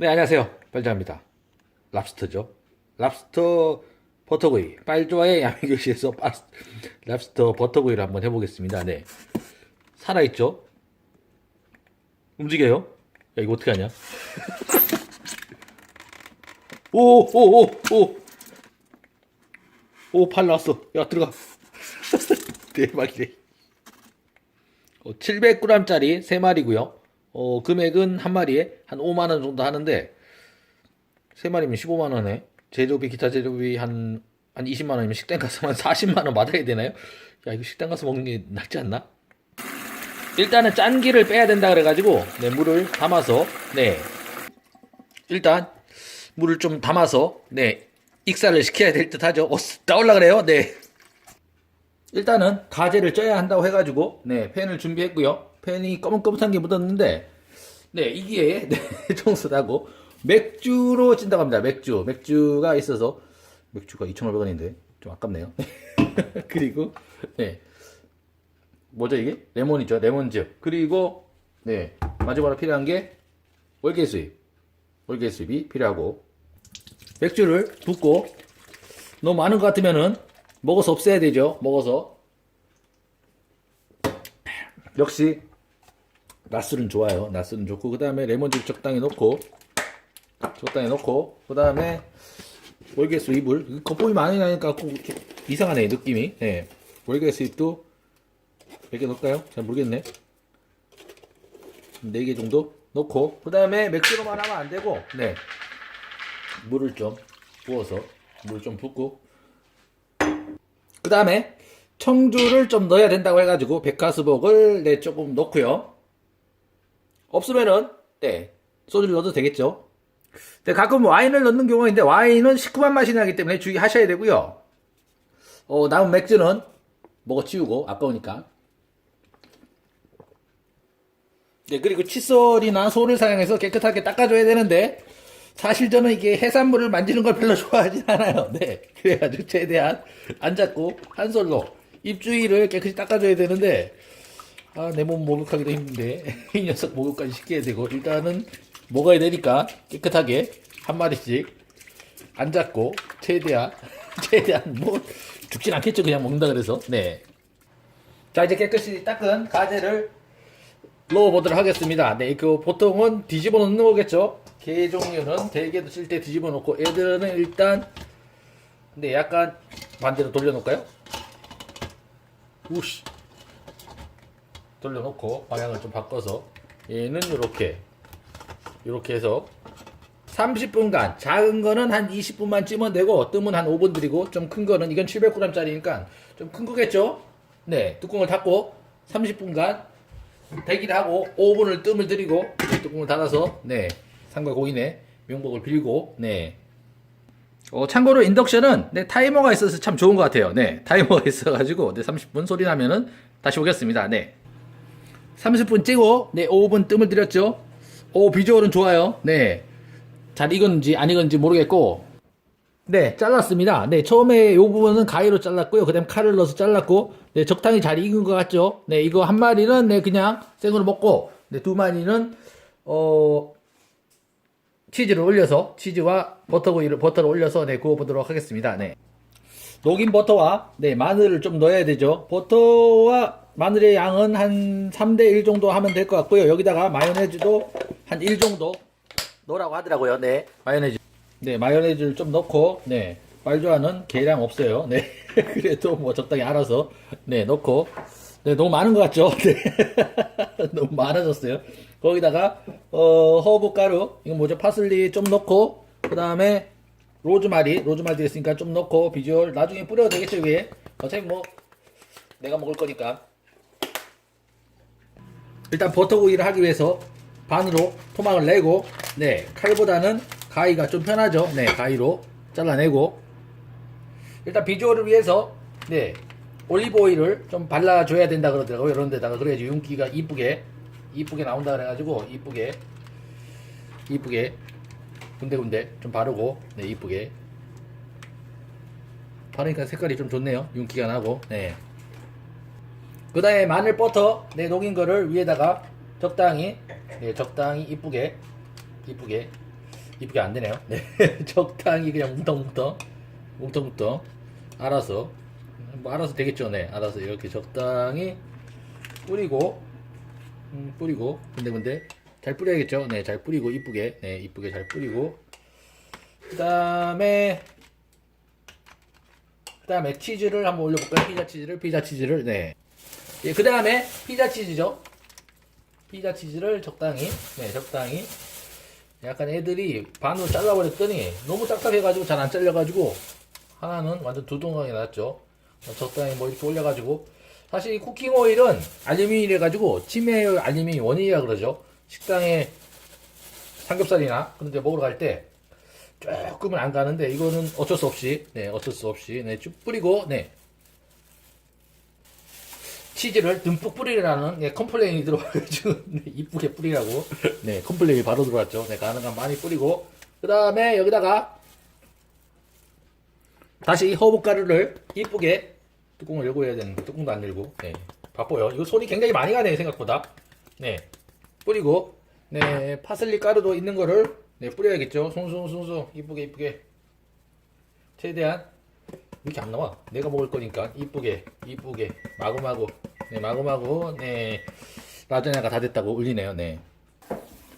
네, 안녕하세요. 빨자입니다. 랍스터죠. 랍스터 버터구이. 빨조와의 야미교시에서 빠- 랍스터 버터구이를 한번 해보겠습니다. 네. 살아있죠? 움직여요? 야, 이거 어떻게 하냐? 오, 오, 오, 오. 오, 팔 나왔어. 야, 들어가. 대박이네. 어, 700g짜리 3마리고요. 어, 금액은 한 마리에 한 5만 원 정도 하는데 3마리면 15만 원에 제조비 기타 제조비 한, 한 20만 원이면 식당 가서 한 40만 원 받아야 되나요? 야, 이거 식당 가서 먹는 게 낫지 않나? 일단은 짠기를 빼야 된다 그래가지고 네, 물을 담아서 네 일단 물을 좀 담아서 네 익사를 시켜야 될 듯하죠. 어, 나올라 그래요. 네. 일단은 가재를 쪄야 한다고 해가지고 네 팬을 준비했고요. 팬이 검은검은한 게 묻었는데 네 이게 네, 청소하고 맥주로 찐다고 합니다. 맥주 맥주가 있어서 맥주가 2,500원인데 좀 아깝네요. 그리고 네 뭐죠 이게 레몬이죠 레몬즙 그리고 네 마지막으로 필요한 게 월계수잎 월계수잎이 필요하고 맥주를 붓고 너무 많은 것 같으면은 먹어서 없애야 되죠. 먹어서 역시 낮술은 좋아요. 낮술은 좋고 그 다음에 레몬즙 적당히 넣고 적당히 넣고 그 다음에 월계수 잎을 겉보이 많이 나니까 좀 이상하네 느낌이. 네. 월계수 잎도 몇 개 넣을까요? 잘 모르겠네. 4개 정도 넣고 그 다음에 맥주로만 하면 안 되고 네 물을 좀 부어서 물을 좀 붓고 그 다음에 청주를 좀 넣어야 된다고 해가지고 백화수복을 네 조금 넣고요 없으면은 네 소주를 넣어도 되겠죠 근데 가끔 와인을 넣는 경우가 있는데 와인은 시큼한 맛이 나기 때문에 주의하셔야 되고요 어 남은 맥주는 먹어 치우고 아까우니까 네 그리고 칫솔이나 소를 사용해서 깨끗하게 닦아줘야 되는데 사실 저는 이게 해산물을 만지는 걸 별로 좋아하진 않아요. 네. 그래가지고 최대한 안 잡고 한 솔로 입주위를 깨끗이 닦아줘야 되는데 아, 내 몸 목욕하기도 힘든데 이 녀석 목욕까지 시켜야 되고 일단은 먹어야 되니까 깨끗하게 한 마리씩 안 잡고 최대한 최대한 뭐 죽진 않겠죠 그냥 먹는다 그래서 네. 자 이제 깨끗이 닦은 가재를 넣어보도록 하겠습니다. 네, 그 보통은 뒤집어 놓는 거겠죠. 게 종류는 대게도 쓸 때 뒤집어 놓고 애들은 일단 네 약간 반대로 돌려놓을까요? 우씨 돌려놓고 방향을 좀 바꿔서 얘는 이렇게 이렇게 해서 30분간 작은 거는 한 20분만 찌면 되고 뜸은 한 5분 드리고 좀 큰 거는 이건 700g짜리니까 좀 큰 거겠죠? 네 뚜껑을 닫고 30분간 대기를 하고 5분을 뜸을 네, 뚜껑을 닫아서 네 상과 고인의 명복을 빌고 네. 어, 참고로 인덕션은 네, 타이머가 있어서 참 좋은 것 같아요. 네 타이머가 있어가지고 네 30분 소리 나면은 다시 오겠습니다. 네 30분 찌고 네 5분 뜸을 들였죠. 오 비주얼은 좋아요. 네 잘 익었는지 안 익었는지 모르겠고 네, 잘랐습니다. 네, 처음에 이 부분은 가위로 잘랐고요. 그 다음 칼을 넣어서 잘랐고, 네, 적당히 잘 익은 것 같죠? 네, 이거 한 마리는, 네, 그냥 생으로 먹고, 네, 두 마리는, 어, 치즈를 올려서, 치즈와 버터구이를, 버터를 올려서, 네, 구워보도록 하겠습니다. 네. 녹인 버터와, 네, 마늘을 좀 넣어야 되죠. 버터와 마늘의 양은 한 3대 1 정도 하면 될 것 같고요. 여기다가 마요네즈도 한 1 정도 넣으라고 하더라고요. 네, 마요네즈. 네, 마요네즈를 좀 넣고, 네, 말조아는 계량 없어요. 네, 그래도 뭐 적당히 알아서, 네, 넣고, 네, 너무 많은 것 같죠? 네, 너무 많아졌어요. 거기다가, 어, 허브 가루, 이건 뭐죠? 파슬리 좀 넣고, 그 다음에, 로즈마리, 로즈마리 들었으니까 좀 넣고, 비주얼, 나중에 뿌려도 되겠죠, 위에? 어차피 뭐, 내가 먹을 거니까. 일단 버터구이를 하기 위해서 반으로 토막을 내고 네 칼보다는 가위가 좀 편하죠. 네 가위로 잘라내고. 일단 비주얼을 위해서 네 올리브 오일을 좀 발라줘야 된다 그러더라고요. 이런 데다가. 그래야지 윤기가 이쁘게 이쁘게 나온다 그래가지고 이쁘게 이쁘게 군데군데 좀 바르고 네 이쁘게 바르니까 색깔이 좀 좋네요 윤기가 나고 네그 다음에 마늘 버터 네 녹인 거를 위에다가 적당히 네 적당히 이쁘게 이쁘게 이쁘게 안 되네요. 네. 적당히 그냥 뭉텅뭉텅, 뭉텅뭉텅. 알아서. 뭐 알아서 되겠죠. 네. 알아서 이렇게 적당히 뿌리고, 음, 뿌리고. 근데 근데 잘 뿌려야겠죠. 네. 잘 뿌리고 이쁘게. 네. 이쁘게 잘 뿌리고. 그 다음에 그 다음에 치즈를 한번 올려볼까요? 피자 치즈를 피자 치즈를 네. 예, 그 다음에 피자 치즈죠. 피자 치즈를 적당히 네 적당히 약간 애들이 반으로 잘라버렸더니 너무 딱딱해가지고 잘 안 잘려가지고 하나는 완전 두동강이 났죠. 어, 적당히 뭐 이렇게 올려가지고 사실 이 쿠킹 오일은 알루미늄이라 가지고 치매 알루미늄 원인이라 그러죠. 식당에 삼겹살이나 그런 데 먹으러 갈 때 조금은 안 가는데 이거는 어쩔 수 없이 네 어쩔 수 없이 네쭉 뿌리고 네. 치즈를 듬뿍 뿌리라는 네, 컴플레인이 들어와가지고 네, 이쁘게 뿌리라고. 네 컴플레인이 바로 들어왔죠. 네 가능한 많이 뿌리고. 그 다음에 여기다가 다시 허브 가루를 이쁘게 뚜껑을 열고 해야 되는데 뚜껑도 안 열고. 네 바빠요. 이거 손이 굉장히 많이 가네요 생각보다. 네 뿌리고 네 파슬리 가루도 있는 거를 네 뿌려야겠죠. 송송송송. 이쁘게 이쁘게. 최대한 이렇게 안 나와. 내가 먹을 거니까. 이쁘게 이쁘게. 마구마구. 네 마구마구. 네. 라자냐가 다 됐다고 울리네요. 네.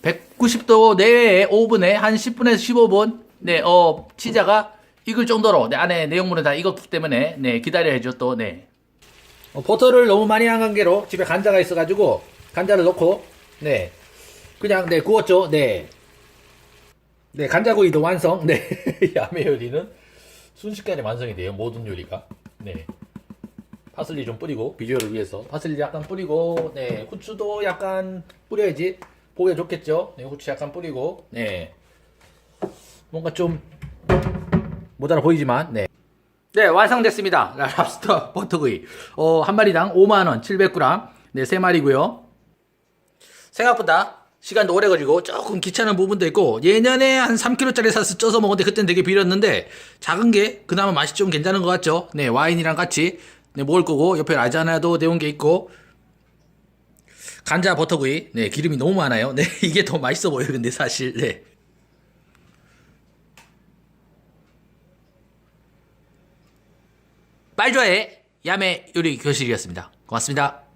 190도 내외의 오븐에 한 10분에서 15분. 네어 치자가 익을 정도로. 네, 안에 내용물은 다 익었기 때문에 네 기다려야죠 또네. 어, 버터를 너무 많이 한 관계로 집에 간자가 있어가지고 간자를 넣고 네 그냥 네 구웠죠 네 네, 간자구이도 완성. 네, 야매 요리는 순식간에 완성이 돼요. 모든 요리가. 네. 파슬리 좀 뿌리고 비주얼을 위해서 파슬리 약간 뿌리고 네 후추도 약간 뿌려야지 보기 좋겠죠. 네 후추 약간 뿌리고 네 뭔가 좀 모자라 보이지만 네. 네 완성됐습니다. 랍스터 버터구이 어 한 마리당 5만 원 700g 네세 마리고요. 생각보다 시간도 오래 걸리고 조금 귀찮은 부분도 있고 예년에 한 3kg짜리 사서 쪄서 먹었는데 그땐 되게 비렸는데 작은 게 그나마 맛이 좀 괜찮은 것 같죠? 네 와인이랑 같이. 네, 먹을 거고 옆에 라자나도 데운 게 있고. 간자 버터구이. 네 기름이 너무 많아요. 네 이게 더 맛있어 보여요 근데 사실. 네. 빨조의 야매 요리 교실이었습니다. 고맙습니다